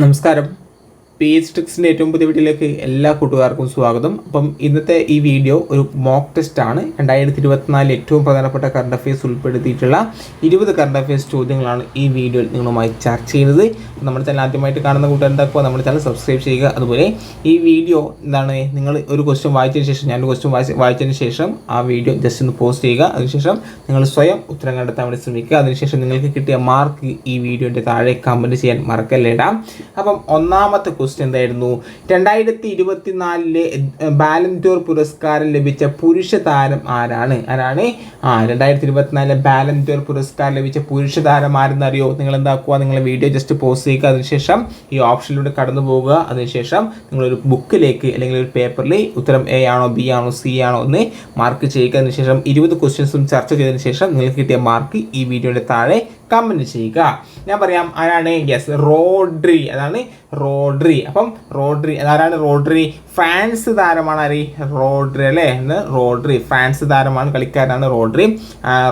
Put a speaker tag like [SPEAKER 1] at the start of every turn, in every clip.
[SPEAKER 1] നമസ്കാരം. P H ടെക്സിന്റെ ഏറ്റവും പുതിയ വീട്ടിലേക്ക് എല്ലാ കൂട്ടുകാർക്കും സ്വാഗതം. അപ്പം ഇന്നത്തെ ഈ വീഡിയോ ഒരു മോക്ക് ടെസ്റ്റ് ആണ്. രണ്ടായിരത്തി ഇരുപത്തിനാലിൽ ഏറ്റവും പ്രധാനപ്പെട്ട കറണ്ട് അഫയേഴ്സ് ഉൾപ്പെടുത്തിയിട്ടുള്ള ഇരുപത് കറണ്ട് അഫയേഴ്സ് ചോദ്യങ്ങളാണ് ഈ വീഡിയോയിൽ നിങ്ങളുമായി ചർച്ച ചെയ്യുന്നത്. നമ്മുടെ ചാനൽ ആദ്യമായിട്ട് കാണുന്ന കൂട്ടുകാരുടെ നമ്മുടെ ചാനൽ സബ്സ്ക്രൈബ് ചെയ്യുക. അതുപോലെ ഈ വീഡിയോ എന്താണ് നിങ്ങൾ ഒരു ക്വസ്റ്റ്യൻ വായിച്ചതിന് ശേഷം ഞാൻ ക്വസ്റ്റ്യൻ വായിച്ച് വായിച്ചതിന് ശേഷം ആ വീഡിയോ ജസ്റ്റ് ഒന്ന് പോസ്റ്റ് ചെയ്യുക. അതിനുശേഷം നിങ്ങൾ സ്വയം ഉത്തരം കണ്ടെത്താൻ വേണ്ടി ശ്രമിക്കുക. അതിനുശേഷം നിങ്ങൾക്ക് കിട്ടിയ മാർക്ക് ഈ വീഡിയോന്റെ താഴെ കമന്റ് ചെയ്യാൻ മറക്കല്ലേടാം. അപ്പം ഒന്നാമത്തെ ക്വസ്റ്റ്യൻ എന്തായിരുന്നു? രണ്ടായിരത്തി ഇരുപത്തിനാലിലെ ബാലന്റോർ പുരസ്കാരം ലഭിച്ച പുരുഷ താരം ആരാണ്? ആരാണ്? ആ രണ്ടായിരത്തി ഇരുപത്തിനാലിലെ ബാലന്റോർ പുരസ്കാരം ലഭിച്ച പുരുഷ താരം ആരെന്നറിയോ? നിങ്ങൾ എന്താക്കുക നിങ്ങൾ വീഡിയോ ജസ്റ്റ് പോസ്റ്റ് ചെയ്യുക. അതിനുശേഷം ഈ ഓപ്ഷനിലൂടെ കടന്നു പോവുക. അതിനുശേഷം നിങ്ങളൊരു ബുക്കിലേക്ക് അല്ലെങ്കിൽ ഒരു പേപ്പറിൽ ഉത്തരം എ ആണോ ബി ആണോ സി ആണോ എന്ന് മാർക്ക് ചെയ്യുക. അതിനുശേഷം ഇരുപത് ക്വസ്റ്റ്യൻസും ചർച്ച ചെയ്തതിനു ശേഷം നിങ്ങൾക്ക് കിട്ടിയ മാർക്ക് ഈ വീഡിയോയുടെ താഴെ കമന്റ് ചെയ്യുക. ഞാൻ പറയാം ആരാണ്? Yes Rodri. അതാണ് റോഡ്രി. അപ്പം റോഡ്രി അതാരാണ് റോഡ്രി? ഫാൻസ് താരമാണ് ആര്? റോഡ്രി അല്ലേ? എന്ന് റോഡ്രി. ഫാൻസ് താരമാണ് കളിക്കാരനാണ് റോഡ്രി.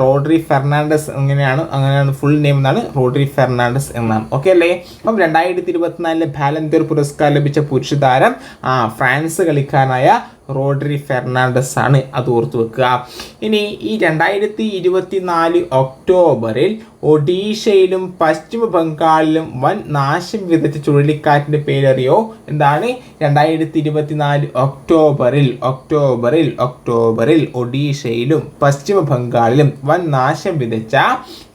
[SPEAKER 1] റോഡ്രി ഫെർണാണ്ടസ് അങ്ങനെയാണ് അങ്ങനെയാണ് ഫുൾ നെയിം എന്നാണ് റോഡ്രി ഫെർണാണ്ടസ് എന്നാണ്. ഓക്കെ അല്ലേ? അപ്പം രണ്ടായിരത്തി ഇരുപത്തിനാലിലെ ബാലന്തിയർ പുരസ്കാരം ലഭിച്ച പുരുഷ താരം ആ ഫ്രാൻസ് കളിക്കാരനായ റോഡ്രി ഫെർണാണ്ടസ് ആണ് അത് ഓർത്ത് വെക്കുക. ഇനി ഈ രണ്ടായിരത്തി ഇരുപത്തി നാല് ഒക്ടോബറിൽ ഒഡീഷയിലും പശ്ചിമ ബംഗാളിലും വൻ നാശം വിതച്ച ചുഴലിക്കാറ്റിന്റെ പേരറിയോ? എന്താണ്? രണ്ടായിരത്തി ഇരുപത്തി നാല് ഒക്ടോബറിൽ ഒക്ടോബറിൽ ഒക്ടോബറിൽ ഒഡീഷയിലും പശ്ചിമ ബംഗാളിലും വൻ നാശം വിതച്ച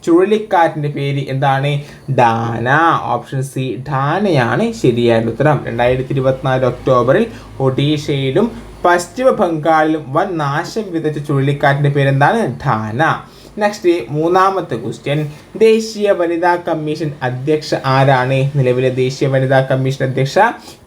[SPEAKER 1] ചുഴലിക്കാറ്റിന്റെ പേര് എന്താണ്? ഡാന. ഓപ്ഷൻ സി ഡാനയാണ് ശരിയായ ഉത്തരം. രണ്ടായിരത്തി ഇരുപത്തിനാല് ഒക്ടോബറിൽ ഒഡീഷയിലും പശ്ചിമ ബംഗാളിലും വൻ നാശം വിതച്ച ചുഴലിക്കാറ്റിന്റെ പേരെന്താണ്? ധാന നെക്സ്റ്റ് മൂന്നാമത്തെ ക്വസ്റ്റ്യൻ ദേശീയ വനിതാ കമ്മീഷൻ അധ്യക്ഷ ആരാണ്? നിലവിലെ ദേശീയ വനിതാ കമ്മീഷൻ അധ്യക്ഷ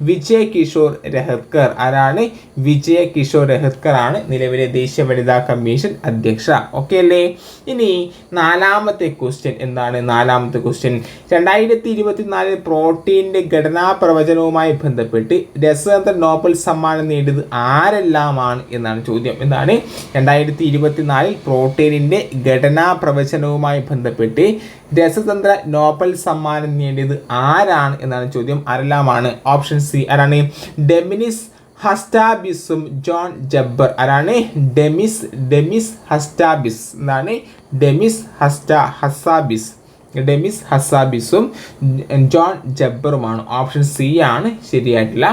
[SPEAKER 1] വിജയ് കിഷോർ രഹത്കർ ആരാണ്? വിജയ് കിഷോർ രഹത്കർ ആണ് നിലവിലെ ദേശീയ വനിതാ കമ്മീഷൻ അധ്യക്ഷ. ഓക്കെ അല്ലേ? ഇനി നാലാമത്തെ ക്വസ്റ്റ്യൻ എന്താണ്? നാലാമത്തെ ക്വസ്റ്റ്യൻ രണ്ടായിരത്തി ഇരുപത്തിനാലിൽ പ്രോട്ടീന്റെ ഘടനാ പ്രവചനവുമായി ബന്ധപ്പെട്ട് രസതന്ത്ര നോബൽ സമ്മാനം നേടിയത് ആരെല്ലാമാണ് എന്നാണ് ചോദ്യം. എന്താണ്? രണ്ടായിരത്തി ഇരുപത്തിനാലിൽ പ്രോട്ടീനിന്റെ ഘടനാ പ്രവചനവുമായി ബന്ധപ്പെട്ട് രസതന്ത്ര നോബൽ സമ്മാനം നേടിയത് ആരാണ് എന്നാണ് ചോദ്യം. ആരെല്ലാമാണ് ഓപ്ഷൻ സി ആരാണ്? ഡെമിനിസ് ഹസ്റ്റാബിസും ജോൺ ജബ്ബർ. ആരാണ്? Demis Demis Hassabis. എന്താണ്? ഡെമിസ് ഹസ്റ്റ ഹസാബിസ് ഡെമിസ് ഹസാബിസും ജോൺ ജബ്ബറുമാണ്. ഓപ്ഷൻ സി ആണ്. ശരിയായിട്ടുള്ള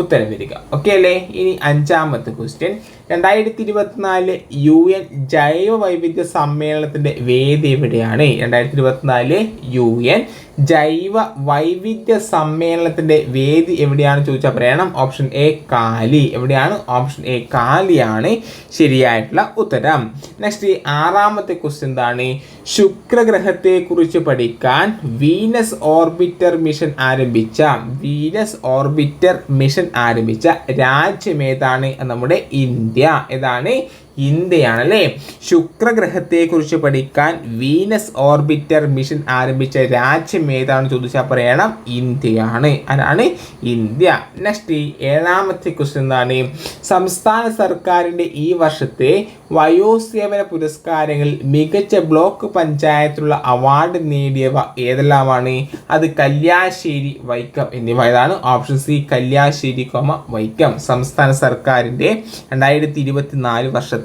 [SPEAKER 1] ഉത്തരം വരിക. ഓക്കെ അല്ലേ? ഇനി അഞ്ചാമത്തെ ക്വസ്റ്റ്യൻ രണ്ടായിരത്തി ഇരുപത്തിനാല് യു എൻ ജൈവ വൈവിധ്യ സമ്മേളനത്തിന്റെ വേദി എവിടെയാണ്? രണ്ടായിരത്തി ഇരുപത്തിനാല് യു എൻ ജൈവ വൈവിധ്യ സമ്മേളനത്തിന്റെ വേദി എവിടെയാണ് ചോദിച്ചാൽ പറയണം. ഓപ്ഷൻ എ കാലി. എവിടെയാണ്? ഓപ്ഷൻ എ കാലിയാണ് ശരിയായിട്ടുള്ള ഉത്തരം. നെക്സ്റ്റ് ആറാമത്തെ ക്വസ്റ്റ്യൻ എന്താണ്? ശുക്രഗ്രഹത്തെക്കുറിച്ച് പഠിക്കാൻ വീനസ് ഓർബിറ്റർ മിഷൻ ആരംഭിച്ച വീനസ് ഓർബിറ്റർ മിഷൻ ആരംഭിച്ച രാജ്യമേതാണ് നമ്മുടെ ഇന്ത്യ. ഏതാണ് ഇന്ത്യയാണ് അല്ലേ ശുക്രഗ്രഹത്തെക്കുറിച്ച് പഠിക്കാൻ വീനസ് ഓർബിറ്റർ മിഷൻ ആരംഭിച്ച രാജ്യം ഏതാണ് ചോദിച്ചാൽ പറയണം ഇന്ത്യയാണ്. അതാണ് ഇന്ത്യ. നെക്സ്റ്റ് ഏഴാമത്തെ ക്വസ്റ്റ്യൻ എന്താണ്? സംസ്ഥാന സർക്കാരിന്റെ ഈ വർഷത്തെ വയോസേവന പുരസ്കാരങ്ങളിൽ മികച്ച ബ്ലോക്ക് പഞ്ചായത്തിലുള്ള അവാർഡ് നേടിയവ ഏതെല്ലാമാണ്? അത് കല്യാശ്ശേരി വൈക്കം എന്നിവ. ഏതാണ് option C Kalliasseri comma Vaikom. സംസ്ഥാന സർക്കാരിന്റെ രണ്ടായിരത്തി ഇരുപത്തിനാല് വർഷത്തെ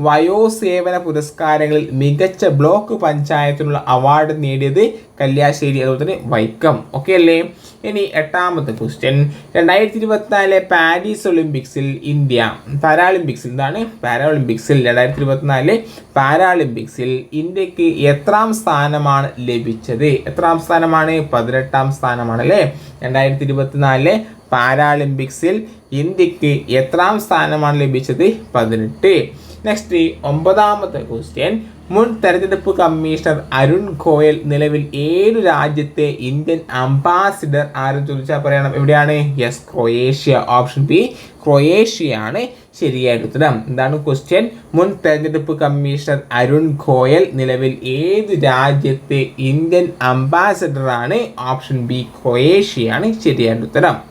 [SPEAKER 1] വയോസേവന പുരസ്കാരങ്ങളിൽ മികച്ച ബ്ലോക്ക് പഞ്ചായത്തിനുള്ള അവാർഡ് നേടിയത് കല്യാശ്ശേരി അതുപോലെ തന്നെ വൈക്കം. ഓക്കെ അല്ലേ? ഇനി എട്ടാമത്തെ ക്വസ്റ്റ്യൻ രണ്ടായിരത്തി ഇരുപത്തിനാലിലെ പാരീസ് ഒളിമ്പിക്സിൽ ഇന്ത്യ പാരാളിമ്പിക്സിൽ എന്താണ്? പാരാളിമ്പിക്സിൽ രണ്ടായിരത്തി ഇരുപത്തിനാല് പാരാളിമ്പിക്സിൽ ഇന്ത്യയ്ക്ക് എത്രാം സ്ഥാനമാണ് ലഭിച്ചത്? എത്രാം സ്ഥാനമാണ്? പതിനെട്ടാം സ്ഥാനമാണ് അല്ലേ രണ്ടായിരത്തി ഇരുപത്തിനാലിലെ പാരാളിമ്പിക്സിൽ ഇന്ത്യയ്ക്ക് എത്രാം സ്ഥാനമാണ് ലഭിച്ചത്? പതിനെട്ട്. നെക്സ്റ്റ് ഒമ്പതാമത്തെ ക്വസ്റ്റ്യൻ മുൻ തെരഞ്ഞെടുപ്പ് കമ്മീഷണർ അരുൺ ഗോയൽ നിലവിൽ ഏത് രാജ്യത്തെ ഇന്ത്യൻ അംബാസിഡർ ആരും ചോദിച്ചാൽ പറയണം. എവിടെയാണ്? Yes Croatia. ഓപ്ഷൻ ബി ക്രൊയേഷ്യയാണ്. ശരിയായ ഉത്തരം. എന്താണ് ക്വസ്റ്റ്യൻ മുൻ തെരഞ്ഞെടുപ്പ് കമ്മീഷണർ അരുൺ ഗോയൽ നിലവിൽ ഏത് രാജ്യത്തെ ഇന്ത്യൻ അംബാസിഡറാണ്? ഓപ്ഷൻ ബി ക്രൊയേഷ്യയാണ്. ശരിയായ ഉത്തരം.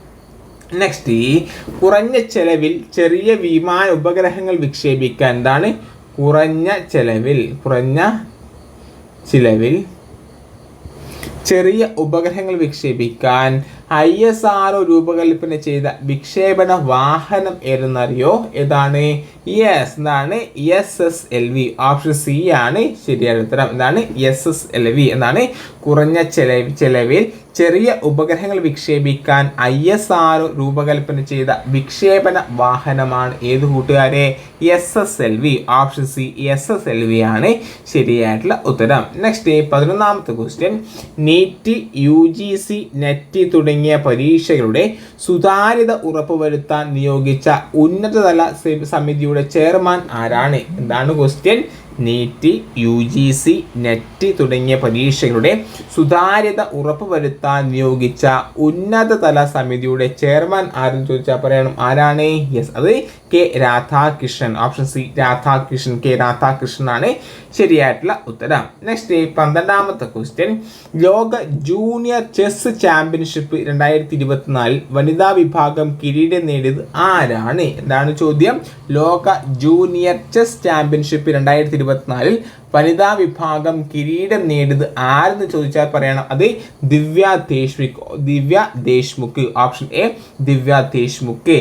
[SPEAKER 1] നെക്സ്റ്റ് ഈ കുറഞ്ഞ ചെലവിൽ ചെറിയ വിമാന ഉപഗ്രഹങ്ങൾ വിക്ഷേപിക്കാൻ എന്താണ്? കുറഞ്ഞ ചെലവിൽ കുറഞ്ഞ ചിലവിൽ ചെറിയ ഉപഗ്രഹങ്ങൾ വിക്ഷേപിക്കാൻ ഐ എസ് ആർ ഒ രൂപകൽപ്പന ചെയ്ത വിക്ഷേപണ വാഹനം ഏതെന്നറിയോ? ഏതാണ്? യെസ് എന്താണ്? S S L V. Option C ആണ് ശരിയായ ഉത്തരം. എന്താണ്? S S L V. എന്നാണ് കുറഞ്ഞ ചെലവ് ചെലവിൽ ചെറിയ ഉപഗ്രഹങ്ങൾ വിക്ഷേപിക്കാൻ ഐ എസ് ആർ രൂപകൽപ്പന ചെയ്ത വിക്ഷേപണ വാഹനമാണ്. ഏത് കൂട്ടുകാരെ? S S L V. Option C S S L V ആണ്. ശരിയായിട്ടുള്ള ഉത്തരം. നെക്സ്റ്റ് പതിനൊന്നാമത്തെ question NEET U G C NET തുടങ്ങിയ പരീക്ഷകളുടെ സുതാര്യത ഉറപ്പുവരുത്താൻ നിയോഗിച്ച ഉന്നതതല സമിതിയുടെ ചെയർമാൻ ആരാണ്? എന്താണ് question NEET U G C NET തുടങ്ങിയ പരീക്ഷകളുടെ സുതാര്യത ഉറപ്പുവരുത്താൻ നിയോഗിച്ച ഉന്നതതല സമിതിയുടെ ചെയർമാൻ ആരെന്ന് ചോദിച്ചാൽ പറയണം. ആരാണ്? യെസ് അത് K Radhakrishnan. Option C Radhakrishnan K Radhakrishnan ആണ് ശരിയായിട്ടുള്ള ഉത്തരം. നെക്സ്റ്റ് പന്ത്രണ്ടാമത്തെ ക്വസ്റ്റ്യൻ ലോക ജൂനിയർ ചെസ് ചാമ്പ്യൻഷിപ്പ് രണ്ടായിരത്തി ഇരുപത്തിനാലിൽ വനിതാ വിഭാഗം കിരീടം നേടിയത് ആരാണ്? എന്താണ് ചോദ്യം? ലോക ജൂനിയർ ചെസ് ചാമ്പ്യൻഷിപ്പ് രണ്ടായിരത്തി ഇരുപത്തിനാലിൽ വനിതാ വിഭാഗം കിരീടം നേടിയത് ആരെന്ന് ചോദിച്ചാൽ പറയണം. അത് ദിവ്യ ദേശ്മുഖ് ദിവ്യ ദേശ്മുഖ് ഓപ്ഷൻ എ ദിവ്യ ദേശ്മുഖ്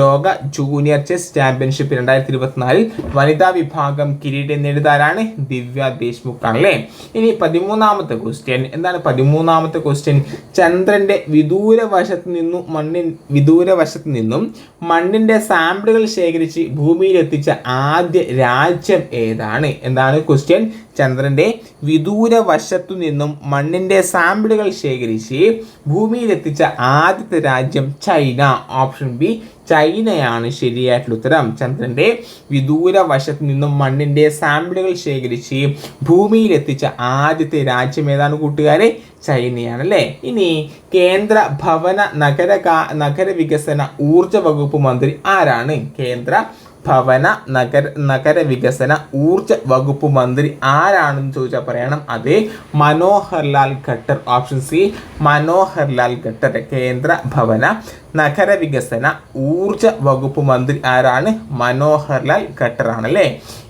[SPEAKER 1] ലോക ജൂനിയർ ചെസ് ചാമ്പ്യൻഷിപ്പ് രണ്ടായിരത്തി ഇരുപത്തിനാലിൽ വനിതാ വിഭാഗം കിരീടം നേടിയത് ആരാണ്? ദിവ്യ ദേശ്മുഖ് ആണല്ലേ ഇനി പതിമൂന്നാമത്തെ ക്വസ്റ്റ്യൻ എന്താണ് പതിമൂന്നാമത്തെ ക്വസ്റ്റ്യൻ ചന്ദ്രന്റെ വിദൂര വശത്ത് നിന്നും മണ്ണിൻ വിദൂര വശത്ത് നിന്നും മണ്ണിന്റെ സാമ്പിളുകൾ ശേഖരിച്ച് ഭൂമിയിൽ എത്തിച്ച ആദ്യ രാജ്യം ഏതാണ്? എന്താണ് ക്വസ്റ്റ്യൻ ചന്ദ്രന്റെ വിദൂര വശത്തു നിന്നും മണ്ണിന്റെ സാമ്പിളുകൾ ശേഖരിച്ച് ഭൂമിയിലെത്തിച്ച ആദ്യത്തെ രാജ്യം ചൈന. ഓപ്ഷൻ ബി ചൈനയാണ് ശരിയായിട്ടുള്ള ഉത്തരം. ചന്ദ്രന്റെ വിദൂര വശത്തു നിന്നും മണ്ണിന്റെ സാമ്പിളുകൾ ശേഖരിച്ച് ഭൂമിയിലെത്തിച്ച ആദ്യത്തെ രാജ്യം ഏതാണ് കൂട്ടുകാരെ? ചൈനയാണ് അല്ലേ ഇനി കേന്ദ്ര ഭവന നഗര നഗര വികസന ഊർജ വകുപ്പ് മന്ത്രി ആരാണ്? കേന്ദ്ര ഭവന നഗര നഗര വികസന ഊർജ വകുപ്പ് മന്ത്രി ആരാണെന്ന് ചോദിച്ചാൽ പറയണം. അതേ മനോഹർലാൽ ഖട്ടർ ഓപ്ഷൻ സി മനോഹർലാൽ ഖട്ടർ കേന്ദ്ര ഭവന നഗര വികസന ഊർജ വകുപ്പ് മന്ത്രി ആരാണ്? മനോഹർലാൽ ഖട്ടർ ആണല്ലേ?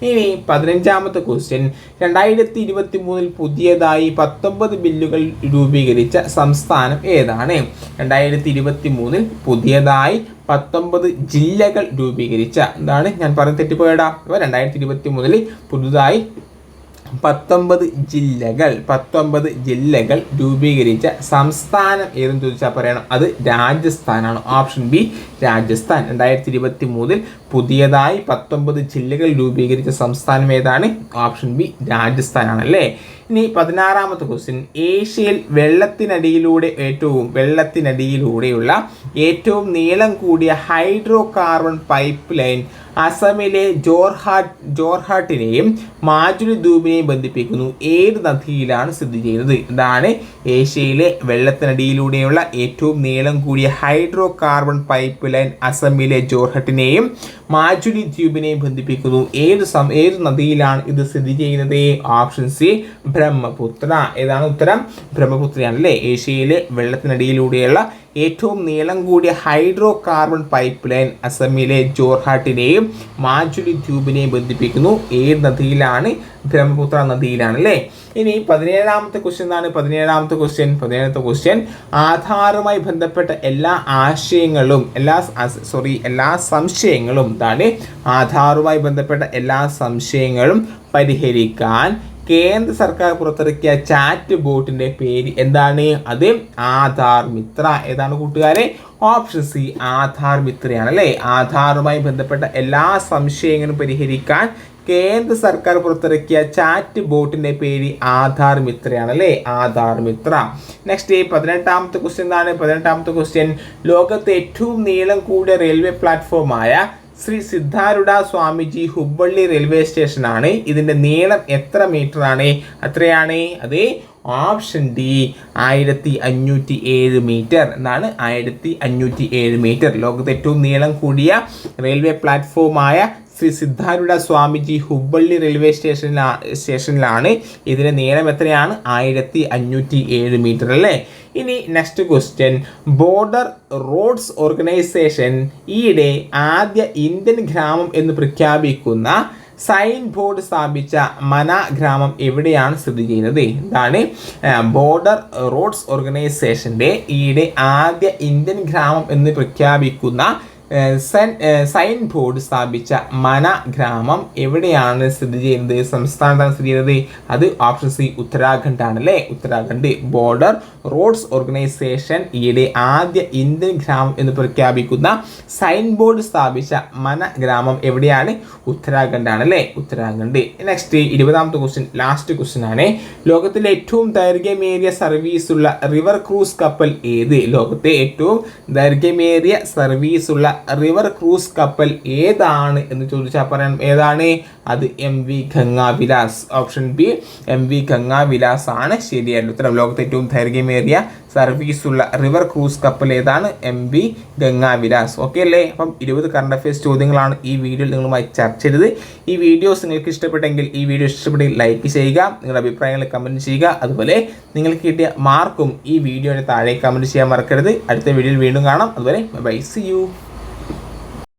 [SPEAKER 1] ഇനി പതിനഞ്ചാമത്തെ ക്വസ്റ്റ്യൻ രണ്ടായിരത്തി ഇരുപത്തി മൂന്നിൽ പുതിയതായി പത്തൊമ്പത് ബില്ലുകൾ രൂപീകരിച്ച സംസ്ഥാനം ഏതാണ്? രണ്ടായിരത്തി ഇരുപത്തി മൂന്നിൽ പുതിയതായി പത്തൊമ്പത് ജില്ലകൾ രൂപീകരിച്ച എന്താണ്? ഞാൻ പറഞ്ഞ തെറ്റിപ്പോയടാ. അപ്പോൾ രണ്ടായിരത്തി ഇരുപത്തി മൂന്നിൽ പുതുതായി പത്തൊമ്പത് ജില്ലകൾ പത്തൊമ്പത് ജില്ലകൾ രൂപീകരിച്ച സംസ്ഥാനം ഏതെന്ന് ചോദിച്ചാൽ പറയണം. അത് രാജസ്ഥാനാണ്. Option B Rajasthan. രണ്ടായിരത്തി ഇരുപത്തി മൂന്നിൽ പുതിയതായി പത്തൊമ്പത് ജില്ലകൾ രൂപീകരിച്ച സംസ്ഥാനം ഏതാണ്? ഓപ്ഷൻ ബി രാജസ്ഥാനാണ് അല്ലേ ഇനി പതിനാറാമത്തെ ക്വസ്റ്റ്യൻ ഏഷ്യയിൽ വെള്ളത്തിനടിയിലൂടെ ഏറ്റവും വെള്ളത്തിനടിയിലൂടെയുള്ള ഏറ്റവും നീളം കൂടിയ ഹൈഡ്രോ കാർബൺ പൈപ്പ് ലൈൻ അസമിലെ ജോർഹാട്ട് ജോർഹാട്ടിനെയും മാജുലി ദ്വീപിനെയും ബന്ധിപ്പിക്കുന്നു. ഏത് നദിയിലാണ് സ്ഥിതി ചെയ്യുന്നത്? ഇതാണ് ഏഷ്യയിലെ വെള്ളത്തിനടിയിലൂടെയുള്ള ഏറ്റവും നീളം കൂടിയ ഹൈഡ്രോ കാർബൺ പൈപ്പ് ലൈൻ അസമിലെ ജോർഹട്ടിനെയും മാജുലി ദ്വീപിനെയും ബന്ധിപ്പിക്കുന്നു. ഏത് സം ഏത് നദിയിലാണ് ഇത് സ്ഥിതി ചെയ്യുന്നത്? Option C Brahmaputra. ഏതാണ് ഉത്തരം? ബ്രഹ്മപുത്രയാണ് അല്ലേ ഏഷ്യയിലെ വെള്ളത്തിനടിയിലൂടെയുള്ള ഏറ്റവും നീളം കൂടിയ ഹൈഡ്രോ കാർബൺ പൈപ്പ് ലൈൻ അസമിലെ ജോർഹാട്ടിനെയും മാജുലി ദ്വീപിനെയും ബന്ധിപ്പിക്കുന്നു. ഏത് നദിയിലാണ് ബ്രഹ്മപുത്ര നദിയിലാണ് അല്ലേ ഇനി പതിനേഴാമത്തെ ക്വസ്റ്റ്യൻ എന്താണ്? പതിനേഴാമത്തെ ക്വസ്റ്റ്യൻ പതിനേഴാമത്തെ ക്വസ്റ്റ്യൻ ആധാറുമായി ബന്ധപ്പെട്ട എല്ലാ ആശയങ്ങളും എല്ലാ സോറി എല്ലാ സംശയങ്ങളും എന്താണ്? ആധാറുമായി ബന്ധപ്പെട്ട എല്ലാ സംശയങ്ങളും പരിഹരിക്കാൻ കേന്ദ്ര സർക്കാർ പുറത്തിറക്കിയ ചാറ്റ് ബോട്ടിന്റെ പേര് എന്താണ്? അത് ആധാർ മിത്ര. ഏതാണ് കൂട്ടുകാരെ? ഓപ്ഷൻ സി ആധാർ മിത്രയാണ് അല്ലേ? ആധാറുമായി ബന്ധപ്പെട്ട എല്ലാ സംശയങ്ങളും പരിഹരിക്കാൻ കേന്ദ്ര സർക്കാർ പുറത്തിറക്കിയ ചാറ്റ് ബോട്ടിന്റെ പേര് ആധാർ മിത്രയാണ് അല്ലേ? ആധാർ മിത്ര. നെക്സ്റ്റ് പതിനെട്ടാമത്തെ ക്വസ്റ്റ്യൻ എന്താണ്? പതിനെട്ടാമത്തെ ക്വസ്റ്റ്യൻ ലോകത്തെ ഏറ്റവും നീളം കൂടിയ റെയിൽവേ പ്ലാറ്റ്ഫോമായ ശ്രീ സിദ്ധാരുഡ സ്വാമിജി ഹുബ്ബള്ളി റെയിൽവേ സ്റ്റേഷനാണ് ഇതിന്റെ നീളം എത്ര മീറ്റർ ആണ്? അത്രയാണ്. അത് ഓപ്ഷൻ ഡി ആയിരത്തി അഞ്ഞൂറ്റി ഏഴ് മീറ്റർ എന്നാണ് ആയിരത്തി അഞ്ഞൂറ്റി ഏഴ് മീറ്റർ ലോകത്തെ ഏറ്റവും നീളം കൂടിയ റെയിൽവേ പ്ലാറ്റ്ഫോമായ ശ്രീ സിദ്ധാരൂഢ സ്വാമിജി ഹുബ്ബള്ളി റെയിൽവേ സ്റ്റേഷനിലാ സ്റ്റേഷനിലാണ്. ഇതിന്റെ നീളം എത്രയാണ്? ആയിരത്തി അഞ്ഞൂറ്റി ഏഴ് മീറ്റർ അല്ലേ? ഇനി next question. Border Roads Organisation ഈയിടെ ആദ്യ ഇന്ത്യൻ ഗ്രാമം എന്ന് പ്രഖ്യാപിക്കുന്ന സൈൻ ബോർഡ് സ്ഥാപിച്ച മന ഗ്രാമം എവിടെയാണ് സ്ഥിതി ചെയ്യുന്നത്? ഇതാണ് ബോർഡർ റോഡ്സ് ഓർഗനൈസേഷന്റെ ഈയിടെ ആദ്യ ഇന്ത്യൻ ഗ്രാമം എന്ന് പ്രഖ്യാപിക്കുന്ന സെൻ ബോർഡ് സ്ഥാപിച്ച മന ഗ്രാമം എവിടെയാണ് സ്ഥിതി ചെയ്യുന്നത്? സംസ്ഥാനത്താണ് സ്ഥിതി ചെയ്യുന്നത്. അത് ഓപ്ഷൻ സി ഉത്തരാഖണ്ഡ് ആണ് അല്ലേ? ഉത്തരാഖണ്ഡ് ബോർഡർ റോഡ്സ് ഓർഗനൈസേഷൻ ഈയിടെ ആദ്യ ഇന്ത്യൻ ഗ്രാമം എന്ന് പ്രഖ്യാപിക്കുന്ന സൈൻ ബോർഡ് സ്ഥാപിച്ച മന ഗ്രാമം എവിടെയാണ്? ഉത്തരാഖണ്ഡ് ആണ് അല്ലേ ഉത്തരാഖണ്ഡ്. നെക്സ്റ്റ് ഇരുപതാമത്തെ ക്വസ്റ്റ്യൻ ലാസ്റ്റ് ക്വസ്റ്റ്യൻ ആണ്. ലോകത്തിലെ ഏറ്റവും ദൈർഘ്യമേറിയ സർവീസ് ഉള്ള റിവർ ക്രൂസ് കപ്പൽ ഏത്? ലോകത്തെ ഏറ്റവും ദൈർഘ്യമേറിയ സർവീസ് ഉള്ള റിവർ ക്രൂസ് കപ്പൽ ഏതാണ് എന്ന് ചോദിച്ചാൽ പറയാൻ ഏതാണ്? അത് M V Ganga Vilas option B M V Ganga Vilas ആണ് ശരിയായിട്ടുള്ള ഉത്തരം. ലോകത്തെ ഏറ്റവും ദൈർഘ്യമേറിയ സർവീസ് ഉള്ള റിവർ ക്രൂസ് കപ്പൽ ഏതാണ് എം ബി ഗംഗാവിലാസ്. ഓക്കെ അല്ലേ? അപ്പം ഇരുപത് കറണ്ട് അഫയേഴ്സ് ചോദ്യങ്ങളാണ് ഈ വീഡിയോയിൽ നിങ്ങളുമായി ചർച്ച ചെയ്തത്. ഈ വീഡിയോസ് നിങ്ങൾക്ക് ഇഷ്ടപ്പെട്ടെങ്കിൽ ഈ വീഡിയോ ഇഷ്ടപ്പെട്ടെങ്കിൽ ലൈക്ക് ചെയ്യുക നിങ്ങളുടെ അഭിപ്രായങ്ങൾ കമന്റ് ചെയ്യുക. അതുപോലെ നിങ്ങൾക്ക് കിട്ടിയ മാർക്കും ഈ വീഡിയോയുടെ താഴെ കമന്റ് ചെയ്യാൻ മറക്കരുത്. അടുത്ത വീഡിയോയിൽ വീണ്ടും കാണാം. അതുപോലെ ബൈ സി യു